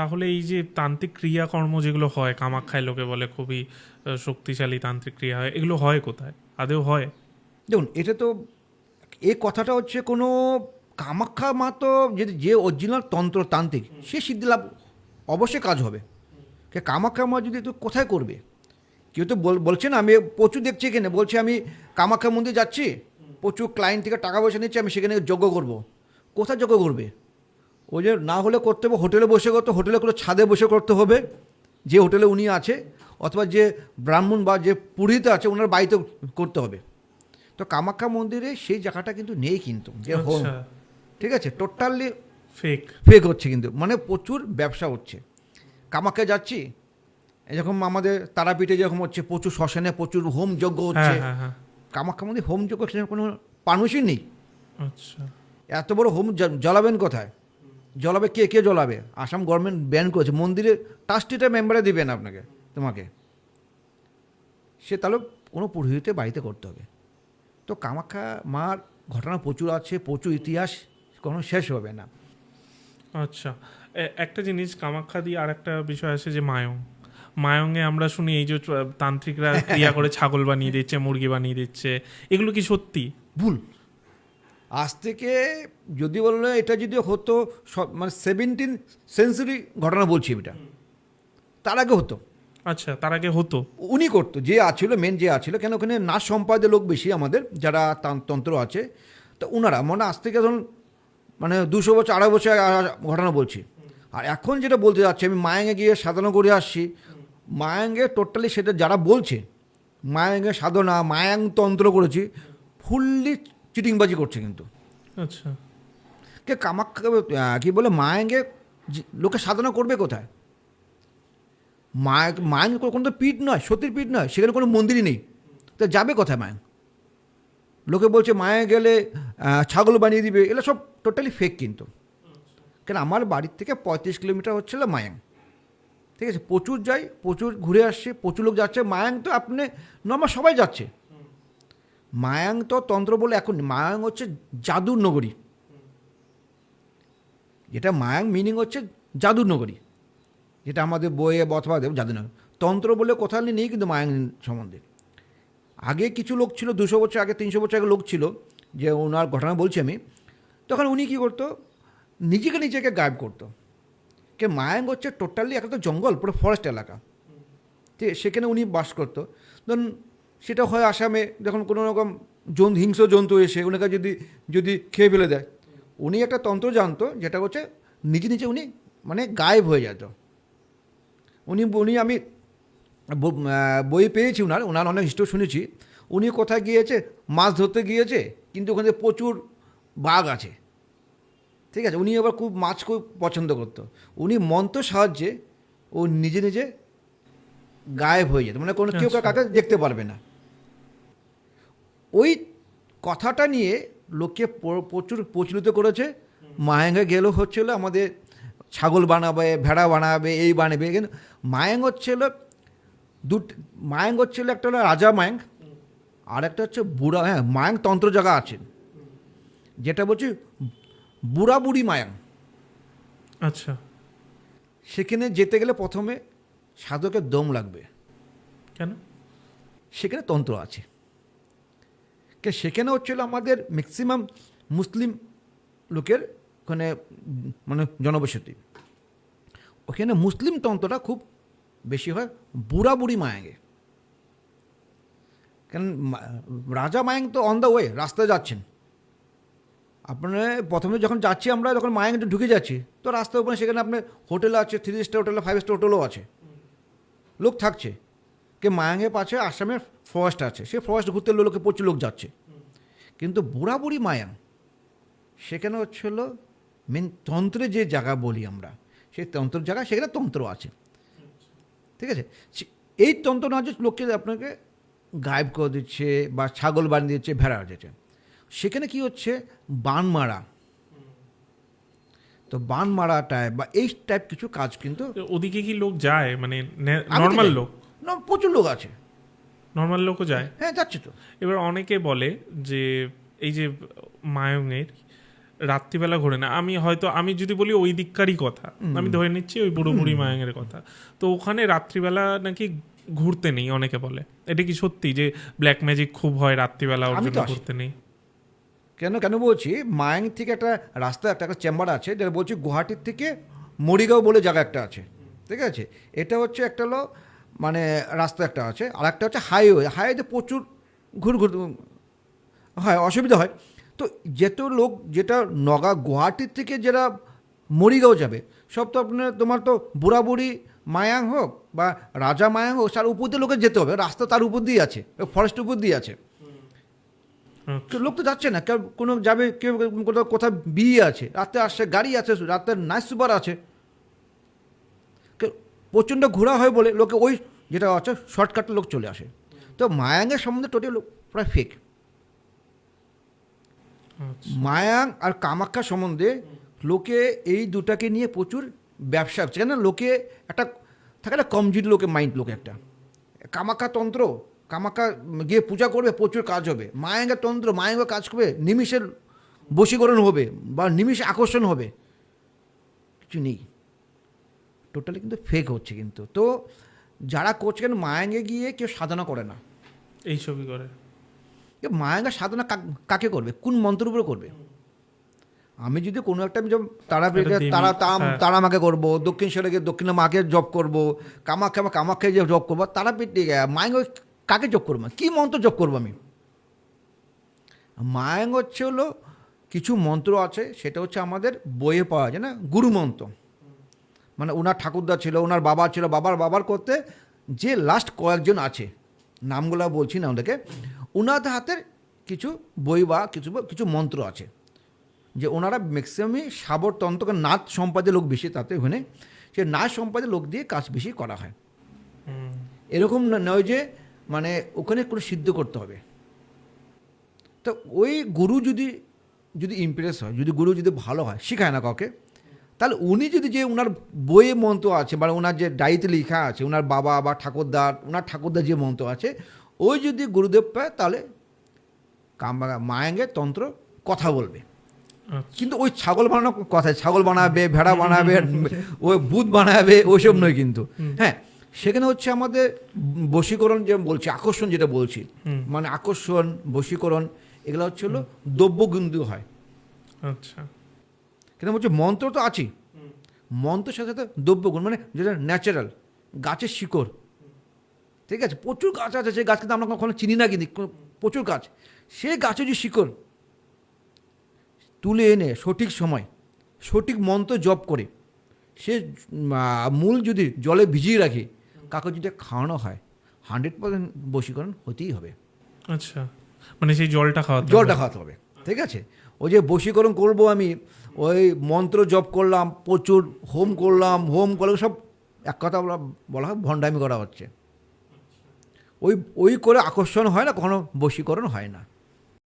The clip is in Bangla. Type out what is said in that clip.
তাহলে এই যে তান্ত্রিক ক্রিয়াকর্ম যেগুলো হয়, কামাখ্যায় লোকে বলে খুবই শক্তিশালী তান্ত্রিক ক্রিয়া হয়, এগুলো হয় কোথায়? আদেও হয়? দেখুন, এটা তো এই কথাটা হচ্ছে কোনো কামাখ্যা মা তো যদি যে অরিজিনাল তন্ত্রতান্ত্রিক সে সিদ্ধি লাভ অবশ্যই কাজ হবে। কামাখ্যা মা যদি তো কোথায় করবে? কেউ তো বল- বলছে না, আমি প্রচুর দেখছি এখানে, বলছে আমি কামাখ্যা মন্দির যাচ্ছি, প্রচুর ক্লায়েন্ট থেকে টাকা পয়সা নিচ্ছি, আমি সেখানে যজ্ঞ করব। কোথায় যজ্ঞ করবে? ওই যে না হলে করতে হবে হোটেলে বসে করতে হোটেলে করে ছাদে বসে করতে হবে। যে হোটেলে উনি আছে অথবা যে ব্রাহ্মণ বা যে পুরোহিত আছে ওনার বাড়িতে করতে হবে। তো কামাখ্যা মন্দিরে সেই জায়গাটা কিন্তু নেই কিন্তু যে হোম আচ্ছা ঠিক আছে? টোটালি ফেক ফেক হচ্ছে কিন্তু মানে প্রচুর ব্যবসা হচ্ছে। কামাখ্যা যাচ্ছি এরকম আমাদের তারাপীঠে যেরকম হচ্ছে প্রচুর শ্মশানে প্রচুর হোম যজ্ঞ হচ্ছে। হ্যাঁ হ্যাঁ। হ্যাঁ কামাখ্যা মন্দির হোম যজ্ঞ সেখানে কোনো মানুষই নেই। আচ্ছা। এত বড় হোম জ্বালাবেন কোথায়? জ্বলাবে? কে কে জ্বলাবে? আসাম গভর্নমেন্ট ব্যান করেছে। মন্দিরে ট্রাস্টিটা মেম্বারে দিবেন আপনাকে তোমাকে। সে তাহলে কোনো পুরোহিতে বাড়িতে করতে হবে। তো কামাখ্যা মার ঘটনা প্রচুর আছে প্রচুর ইতিহাস কোনো শেষ হবে না। আচ্ছা একটা জিনিস কামাখ্যা দিয়ে আর একটা বিষয় আছে যে মায়ং। মায়ংয়ে আমরা শুনি এই যে তান্ত্রিকরা ক্রিয়া করে ছাগল বানিয়ে দিচ্ছে মুরগি বানিয়ে দিচ্ছে। এগুলো কি সত্যি? ভুল। আজ থেকে যদি বললে এটা যদি হতো স- মানে সেভেন্টিন সেঞ্চুরি ঘটনা বলছি এটা। তার আগে হতো। আচ্ছা তার আগে হতো। উনি করতো যে আছিল মেন যে আছিল কেন ওখানে নাচ সম্পাদের লোক বেশি আমাদের যারা তন্ত্র আছে। তো ওনারা মানে আজ থেকে ধরুন মানে দুশো বছর আড়াই বছর ঘটনা বলছি। আর এখন যেটা বলতে যাচ্ছি আমি মায়াঙ্গে গিয়ে সাধনা করে আসছি। মায়াঙ্গে টোটালি সেটা যারা বলছে মায়াঙ্গে সাধনা মায়াং তন্ত্র করেছি ফুললি চিটিংবাজি করছে কিন্তু। আচ্ছা। কে কামাখ্যা কি বলে মায়াঙ্গে লোকে সাধনা করবে কোথায়? মায় মায়াঙ্গে কোনো তো পীঠ নয় সতীর পীঠ নয় সেখানে কোনো মন্দিরই নেই। তো যাবে কোথায় মায়াং লোকে বলছে মায়া গেলে ছাগল বানিয়ে দিবে এগুলো সব টোটালি ফেক কিন্তু। কেন আমার বাড়ির থেকে পঁয়ত্রিশ কিলোমিটার হচ্ছিল মায়াং। ঠিক আছে প্রচুর যাই প্রচুর ঘুরে আসছে প্রচুর লোক যাচ্ছে মায়াং তো আপনি নর্মাল সবাই যাচ্ছে। মায়াং তো তন্ত্র বলে এখন। মায়াং হচ্ছে জাদুর নগরী। যেটা মায়াং মিনিং হচ্ছে জাদুর নগরী। যেটা আমাদের বইয়ে অথবা দেব জাদু নগরী। তন্ত্র বলে কোথাও নেই কিন্তু মায়াং সম্বন্ধে। আগে কিছু লোক ছিল, দুশো বছর আগে, তিনশো বছর আগে লোক ছিল, যে ওনার ঘটনা বলছি আমি, তখন উনি কী করতো? নিজেকে নিজেকে গায়েব করতো। কে মায়াং হচ্ছে টোটালি একটা তো জঙ্গল, পুরো ফরেস্ট এলাকা। ঠিক সেখানে উনি বাস করতো। ধরুন সেটা হয় আসামে যখন কোনো রকম জন্তু হিংস্র জন্তু এসে ওনাকে যদি যদি খেয়ে ফেলে দেয়। উনি একটা তন্ত্র জানতো যেটা হচ্ছে নিজে নিজে উনি মানে গায়েব হয়ে যেত। উনি উনি আমি বই পেয়েছি ওনার ওনার অনেক হিস্ট্রি শুনেছি। উনি কোথায় গিয়েছে মাছ ধরতে গিয়েছে কিন্তু ওখানে প্রচুর বাঘ আছে। ঠিক আছে? উনি আবার খুব মাছ খুব পছন্দ করতো। উনি মন্ত্র সাহায্যে ও নিজে নিজে গায়েব হয়ে যেত। মানে কোনো কেউ আচ্ছা। কাকে দেখতে পারবে না। ওই কথাটা নিয়ে লোককে প্রচুর প্রচলিত করেছে। মায়াঙ্গে গেলেও হচ্ছিল আমাদের ছাগল বানাবে ভেড়া বানাবে এই বানাবে। কিন্তু মায়াঙ্গ হচ্ছিল দুট মায়াঙ্গ হচ্ছিল একটা হলো রাজা মায়াঙ্গ আর একটা হচ্ছে বুড়া হ্যাঁ মায়াং তন্ত্র জায়গা আছে। যেটা বলছি বুড়া বুড়ি মায়াং আচ্ছা। সেখানে যেতে গেলে প্রথমে সাধকের দম লাগবে। কেন? সেখানে তন্ত্র আছে। কে সেখানে হচ্ছিল আমাদের ম্যাক্সিমাম মুসলিম লোকের ওখানে মানে জনবসতি। ওখানে মুসলিম তন্ত্রটা খুব বেশি হয়, বুড়া বুড়ি মায়াঙ্গে। কেন রাজা মায়াং তো অন দ্য ওয়ে রাস্তায় যাচ্ছেন। আপনার প্রথমে যখন যাচ্ছি আমরা যখন মায়াঙ্গে ঢুকে যাচ্ছি। তো রাস্তার উপরে সেখানে আপনার হোটেল আছে three star hotel five star হোটেলও আছে। লোক থাকছে। কে মায়াঙ্গে পাচ্ছে আসামের ফরেস্ট আছে। সে ফরেস্ট ঘুরতে লোকে প্রচুর লোক যাচ্ছে। কিন্তু বুড়া বুড়ি মায়াং সেখানে হচ্ছে হলো মেন তন্ত্রে যে জায়গা বলি আমরা সেই তন্ত্রের জায়গা সেখানে তন্ত্র আছে। ঠিক আছে? এই তন্ত্র না যে লোককে আপনাকে গায়েব করে দিচ্ছে বা ছাগল বানিয়ে দিচ্ছে ভেড়া দিচ্ছে সেখানে কি হচ্ছে? বান মারা। তো বান মারা টাইপ বা এই টাইপ কিছু কাজ কিন্তু ওদিকে কি লোক যায়? মানে নর্মাল লোক? না প্রচুর লোক আছে। নর্মাল লোকও যায়। হ্যাঁ যাচ্ছে তো। এবার অনেকে বলে যে এই যে মায়ংয়ের রাত্রিবেলা ঘোরে না আমি হয়তো আমি যদি বলি ওই দিককারই কথা আমি ধরে নিচ্ছি ওই বুড়ো বুড়ি মায়াঙের কথা। তো ওখানে রাত্রিবেলা নাকি ঘুরতে নেই অনেকে বলে। এটা কি সত্যি যে ব্ল্যাক ম্যাজিক খুব হয় রাত্রিবেলা ওর জন্য। ঘুরতে নেই? কেন কেন বলছি? মায়াং থেকে একটা রাস্তা একটা একটা চেম্বার আছে যেটা বলছি গুয়াহাটির থেকে মরিগাঁও বলে জায়গা একটা আছে। ঠিক আছে? এটা হচ্ছে একটা হলো মানে রাস্তা একটা আছে আর একটা হচ্ছে হাইওয়ে হাইওয়েতে প্রচুর ঘুর ঘুর, হয়, অসুবিধা হয়। তো যেত লোক, যেটা নগা গুয়াহাটির থেকে যারা মরিগাঁও যাবে, সব তো আপনার তোমার তো বুড়াবুড়ি মায়াং হোক বা রাজা মায়াং হোক, তার উপর দিয়ে লোকে যেতে হবে। রাস্তা তার উপর দিয়ে আছে ফরেস্ট উপর দিয়ে আছে। লোক তো যাচ্ছে না, কেউ কোনো যাবে, কেউ কোথাও কোথাও বিয়ে আছে, রাতে আসছে গাড়ি আছে, রাতে নাইট সুপার আছে। প্রচণ্ড ঘোরা হয় বলে লোকে ওই যেটা আছে শর্টকাটে লোক চলে আসে। তো মায়াঙ্গের সম্বন্ধে টোটাল প্রায় ফেক আচ্ছা। মায়াং আর কামাখ্যা সম্বন্ধে লোকে এই দুটাকে নিয়ে প্রচুর ব্যবসা হচ্ছে কেন লোকে একটা থাকে না কমজোরি লোকে মাইন্ড লোকে একটা। কামাখ্যা তন্ত্র কামাখ্যা গিয়ে পূজা করবে প্রচুর কাজ হবে। মায়াঙ্গের তন্ত্র মায়াঙ্গ কাজ করবে নিমিষের বশীকরণ হবে বা নিমিষে আকর্ষণ হবে। কিছু নেই। টোটালি কিন্তু ফেক হচ্ছে কিন্তু। তো যারা করছেন মায়াঙ্গে গিয়ে কেউ সাধনা করে না। এইসবই করে। এ মায়াঙ্গা সাধনা কাকে করবে? কোন মন্ত্রের উপরে করবে? আমি যদি কোনো একটা আমি তারা তাম হ্যাঁ। তারা মাকে করব দক্ষিণেশ্বরে গিয়ে দক্ষিণা মাকে জব করব কামাখ্যা বা কামাখ্যা যে জব করব তারা তারাপীঠ মায়াঙ্গ কাকে জব করব? কি মন্ত্র জব করব আমি? মায়াঙ্গ হচ্ছে হলো কিছু মন্ত্র আছে সেটা হচ্ছে আমাদের বইয়ে পাওয়া যায় না গুরু মন্ত্র। মানে ওনার ঠাকুরদা ছিল ওনার বাবা ছিল বাবার বাবার করতে যে লাস্ট কয়েকজন আছে নামগুলো বলছি না ওদেরকে ওনাদের হাতের কিছু বই বা কিছু কিছু মন্ত্র আছে যে ওনারা ম্যাক্সিমামই সাবর তন্ত্রকে নাচ সম্পাদে লোক বেশি তাতে ওখানে সে নাচ সম্পাদে লোক দিয়ে কাজ বেশি করা হয়। এরকম নয় যে মানে ওখানে কোনো সিদ্ধ করতে হবে। তো ওই গুরু যদি যদি ইমপ্রেস হয় যদি গুরু যদি ভালো হয় শেখায় না কাউকে তাহলে উনি যদি যে ওনার বইয়ে মন্ত্র আছে বা ওনার যে ডায়েরিতে লেখা আছে ওনার বাবা বা ঠাকুরদার ওনার ঠাকুরদার যে মন্ত্র আছে ওই যদি গুরুদেব পায় তাহলে মায়াঙ্গের তন্ত্র কথা বলবে। আচ্ছা। কিন্তু ওই ছাগল বানানোর কথা ছাগল বানাবে ভেড়া বানাবে ওই বুধ বানাবে ওইসব নয় কিন্তু। হ্যাঁ সেখানে হচ্ছে আমাদের বশীকরণ যে বলছি আকর্ষণ যেটা বলছি মানে আকর্ষণ বশীকরণ এগুলো হচ্ছে হলো দ্রব্যবিন্দু হয়। আচ্ছা। কিন্তু বলছে মন্ত্র তো আছেই। মন্ত্রের সাথে সাথে দ্রব্যগুণ মানে যেটা ন্যাচারাল গাছের শিকড়। ঠিক আছে প্রচুর গাছ আছে সেই গাছ কিন্তু আমরা কখনো চিনি না কিন্তু প্রচুর গাছ। সেই গাছের যে শিকড় তুলে এনে সঠিক সময় সঠিক মন্ত্র জপ করে সে মূল যদি জলে ভিজিয়ে রাখি কাকে যদি খাওয়ানো হয় হান্ড্রেড পার্সেন্ট বশীকরণ হতেই হবে। আচ্ছা মানে সেই জলটা খাওয়া জলটা খাওয়াতে হবে ঠিক আছে? ওই যে বশীকরণ করব আমি ওই মন্ত্র জপ করলাম, প্রচুর হোম করলাম হোম করলাম, সব এক কথা বলা বলা হয় ভণ্ডামি করা হচ্ছে। ওই ওই করে আকর্ষণ হয় না, কখনো বশীকরণ হয় না।